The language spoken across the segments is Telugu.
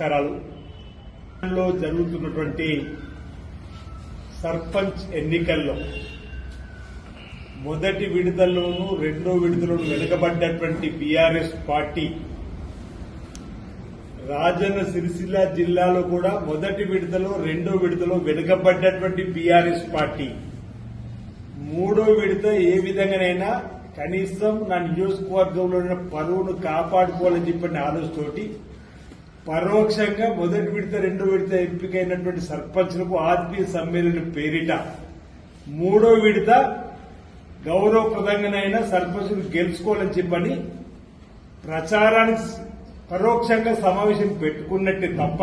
నమస్కారాలు. లో జరుగుతున్నటువంటి సర్పంచ్ ఎన్నికల్లో మొదటి విడుదలలోనూ రెండో విడుదలను వెనుకబడ్డటువంటి బీఆర్ఎస్ పార్టీ రాజన్న సిరిసిల్ల జిల్లాలో కూడా మొదటి విడుదల రెండో విడుదల వెనుకబడ్డటువంటి బీఆర్ఎస్ పార్టీ. మూడో విడత ఏ విధంగానైనా కనీసం నా నియోజకవర్గంలో ఉన్న పరువును కాపాడుకోవాలని చెప్పిన ఆలోచనతోటి పరోక్షంగా మొదటి విడత రెండో విడత ఎంపికైనటువంటి సర్పంచ్లకు ఆత్మీయ సమ్మేళన పేరిట మూడో విడత గౌరవప్రదంగానైనా సర్పంచులు గెలుచుకోవాలని చెప్పని ప్రచారానికి పరోక్షంగా సమావేశం పెట్టుకున్నట్టే తప్ప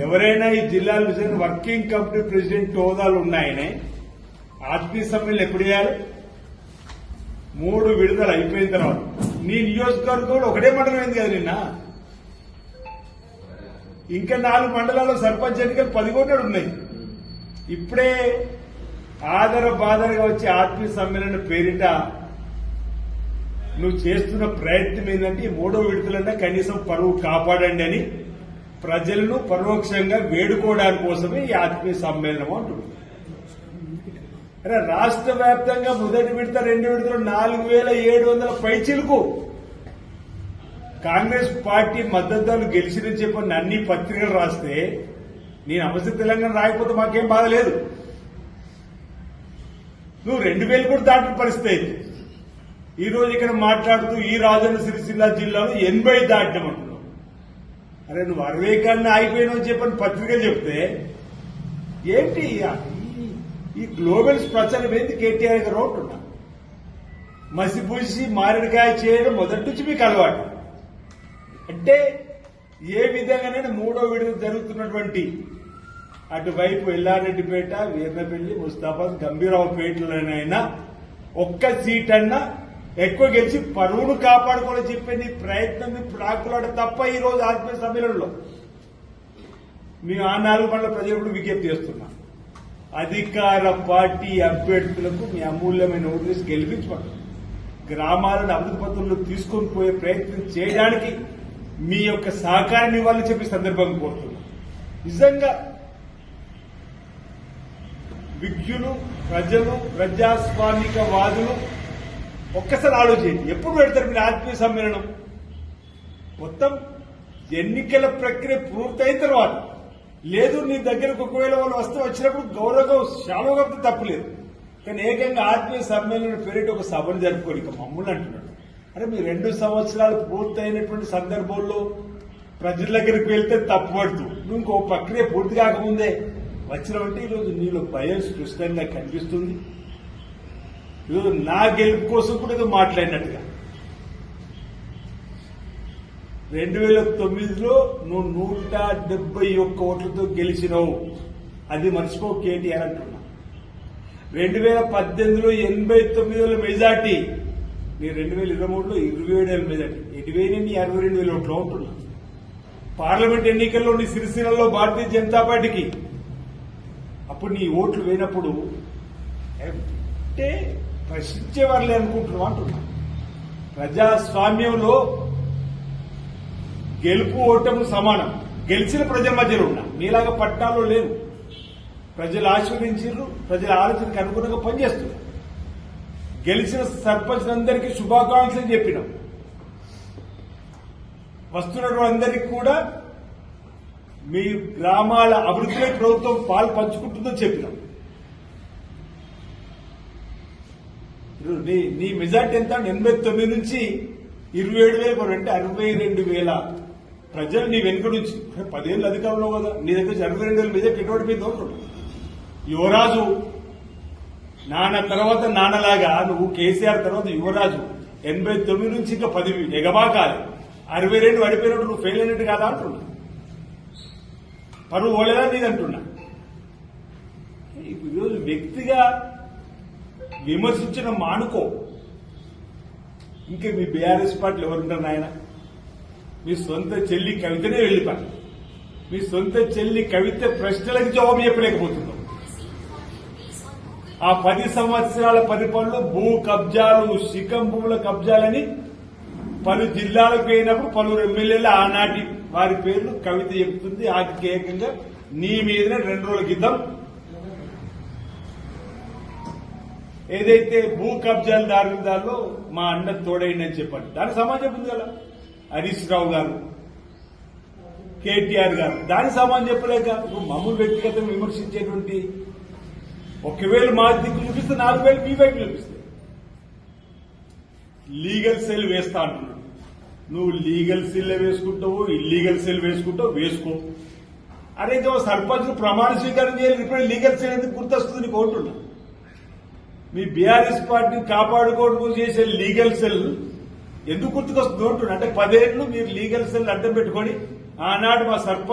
ఎవరైనా ఈ జిల్లాలో వర్కింగ్ కమిటీ ప్రెసిడెంట్ హోదాలు ఉన్నాయనే ఆత్మీయ సమ్మేళన ఎప్పుడు చేయాలి? మూడు విడుదల అయిపోయిన తర్వాత. నీ నియోజకవర్గంలో కూడా ఒకటే మండలం అయింది కదా నిన్న? ఇంకా నాలుగు మండలాల్లో సర్పంచ్ ఎన్నికలు పదికొండడు ఉన్నాయి. ఇప్పుడే ఆదర బాదరగా వచ్చే ఆత్మీయ సమ్మేళన పేరిట నువ్వు చేస్తున్న ప్రయత్నం ఏంటంటే మూడో విడతలంటే కనీసం పరువు కాపాడండి అని ప్రజలను పరోక్షంగా వేడుకోవడానికి కోసమే ఈ ఆత్మీయ సమ్మేళనం అంటున్నారు. అరే రాష్ట్ర వ్యాప్తంగా మొదటి విడత రెండు విడతలు నాలుగు వేల ఏడు వందల పైచిలకు కాంగ్రెస్ పార్టీ మద్దతుదారులు గెలిచినని చెప్పని అన్ని పత్రికలు రాస్తే నేను అవసర తెలంగాణ రాయకపోతే మాకేం బాధ లేదు. నువ్వు రెండు వేలు కూడా దాటిన పరిస్థితి ఈ రోజు ఇక్కడ మాట్లాడుతూ ఈ రాజన్న సిరిసిల్ల జిల్లాలో ఎనభై దాటమంటున్నావు అరే నువ్వు అరవై కన్నా ఆగిపోయినావు చెప్పని పత్రికలు చెప్తే ఏంటి ఈ- ఈ గ్లోబల్స్ ప్రచారం ఏంది? కేటీఆర్ గారు అంటున్నా. మసిపూసి మారేడుకాయ చేయడం మొదటి నుంచి మీకు అలవాటు. అంటే ఏ విధంగానైనా మూడో విడత జరుగుతున్నటువంటి అటువైపు ఎల్లారెడ్డిపేట వీర్నపల్లి ముస్తాబాద్ గంభీరావుపేటలోనైనా ఒక్క సీట్ అన్నా ఎక్కువ గెలిచి పరువును కాపాడుకోవాలని చెప్పింది ప్రయత్నం ప్రాకులాడ తప్ప ఈ రోజు ఆత్మీయ సమ్మేళనంలో. మేము ఆ నాలుగు పనుల ప్రజలు విజ్ఞప్తి చేస్తున్నాం అధికార పార్టీ అభ్యర్థులకు మీ అమూల్యమైన ఓట్లు గెలిపించమంటారు గ్రామాలను అభివృద్ధి పత్రంలో తీసుకొని పోయే ప్రయత్నం చేయడానికి మీ యొక్క సహకారాన్ని ఇవ్వాలని చెప్పి సందర్భంగా కోరుతున్నాం. నిజంగా విజ్ఞులు ప్రజలు ప్రజాస్వామిక వాదులు ఒక్కసారి ఆలోచించండి. ఎప్పుడు పెడతారు మీరు ఆత్మీయ సమ్మేళనం? మొత్తం ఎన్నికల ప్రక్రియ పూర్తయిన తర్వాత. లేదు నీ దగ్గరకు ఒకవేళ వాళ్ళు వస్తే వచ్చినప్పుడు గౌరవం శాలువగా తప్పులేదు. కానీ ఏకంగా ఆత్మీయ సమ్మేళనం పేరిట ఒక సభను జరుపుకోని ఇక మమ్మల్ని అంటున్నాడు. అంటే మీ రెండు సంవత్సరాలు పూర్తయినటువంటి సందర్భంలో ప్రజల దగ్గరికి వెళ్తే తప్పుపడుతూ నువ్వు ఇంకో ప్రక్రియ పూర్తి కాకముందే వచ్చినామంటే ఈరోజు నీలో భయం స్పష్టంగా కనిపిస్తుంది. ఈరోజు నా గెలుపు కోసం కూడా ఏదో మాట్లాడినట్టుగా. రెండు వేల తొమ్మిదిలో నువ్వు నూట డెబ్బై ఒక్క ఓట్లతో గెలిచినావు. అది మర్చిపో కేటీఆర్ అంటున్నా. రెండు వేల పద్దెనిమిదిలో ఎనభై తొమ్మిది వేల మెజార్టీ నేను రెండు వేల ఇరవై మూడులో ఇరవై ఏడు వేల మెజార్టీ ఇరవై ఎనిమిది అరవై రెండు వేల ఓట్లు ఉంటున్నా పార్లమెంట్ ఎన్నికల్లో నీ సిరిసిల్లలో భారతీయ జనతా పార్టీకి అప్పుడు నీ ఓట్లు వేయనప్పుడు అంటే ప్రశ్నించేవారులే అనుకుంటున్నావు అంటున్నా. ప్రజాస్వామ్యంలో గెలుపు ఓటము సమానం. గెలిచిన ప్రజల మధ్యలో ఉన్నా. మీలాగా పట్టణాల్లో లేవు. ప్రజలు ఆశీర్వదించారు ప్రజల ఆలోచనకు అనుగుణంగా పనిచేస్తున్నారు. గెలిచిన సర్పంచ్ అందరికీ శుభాకాంక్షలు చెప్పినాం. వస్తున్న అందరికీ కూడా మీ గ్రామాల అభివృద్ధిలో ప్రభుత్వం పాలు పంచుకుంటుందని చెప్పినాం. నీ నీ మెజార్టీ ఎంత? ఎనభై తొమ్మిది నుంచి ఇరవై ఏడు వేల వరకు అంటే అరవై రెండు వేల. ప్రజలు నీ వెనుక నుంచి. పదేళ్ళు అధికారంలో కదా. నీ దగ్గర అరవై రెండు వేల మెజార్టీ ఎటువంటి మీద యువరాజు నాన్న తర్వాత నాన్నలాగా నువ్వు కేసీఆర్ తర్వాత యువరాజు. ఎనభై తొమ్మిది నుంచి ఇంకా పది ఎగబాకాలి. అరవై రెండు పడిపోయినట్టు నువ్వు ఫెయిల్ అయినట్టు కాదా అంటున్నా పరువు పోలేదా నీదంటున్నా ఇప్పుడు ఈరోజు వ్యక్తిగా విమర్శించిన మానుకో. ఇంకా మీ బీఆర్ఎస్ పార్టీలు ఎవరుంటారు నాయన? మీ సొంత చెల్లి కవితనే వెళ్ళిపోయి మీ సొంత చెల్లి కవిత ప్రశ్నలకు జవాబు చెప్పలేకపోతున్నాం ఆ పది సంవత్సరాల పరిపాలనలో భూ కబ్జాలు శిఖం భూముల కబ్జాలని పలు జిల్లాలకు పోయినప్పుడు పలువురు ఎమ్మెల్యేలు ఆనాటి వారి పేర్లు కవిత చెప్తుంది. ఆధికేయంగా నీ మీదనే రెండు రోజుల క్రితం ఏదైతే భూ కబ్జాలు దారుదాల్లో మా అన్న తోడైందని చెప్పండి. దాని సమాజం ఉంది కదా. హరీష్ రావు గారు కేటీఆర్ గారు. దాని సమాజం చెప్పలేక మమ్మల్ని వ్యక్తిగతంగా విమర్శించేటువంటి ఒకవేళ మా దిక్కు చూపిస్తే నాలుగు వేలు మీ వైపు చూపిస్తే. లీగల్ సెల్ వేస్తా అంటున్నాడు. నువ్వు లీగల్ సెల్ వేసుకుంటావు ఇల్లీగల్ సెల్ వేసుకుంటావు వేసుకో. అరే ఇదో సర్పంచ్ ప్రమాణ స్వీకారం చేయాలి ఇప్పుడు లీగల్ సెల్ ఎందుకు గుర్తొస్తుంది నీకు ఓటున్నా మీ బీఆర్ఎస్ పార్టీని కాపాడుకోవడం చేసే లీగల్ సెల్ ఎందుకు గుర్తుకొస్తుంది అంటున్నా అంటే పదేళ్ళు మీరు లీగల్ సెల్ అడ్డం పెట్టుకొని ఆనాడు మా సర్పంచ్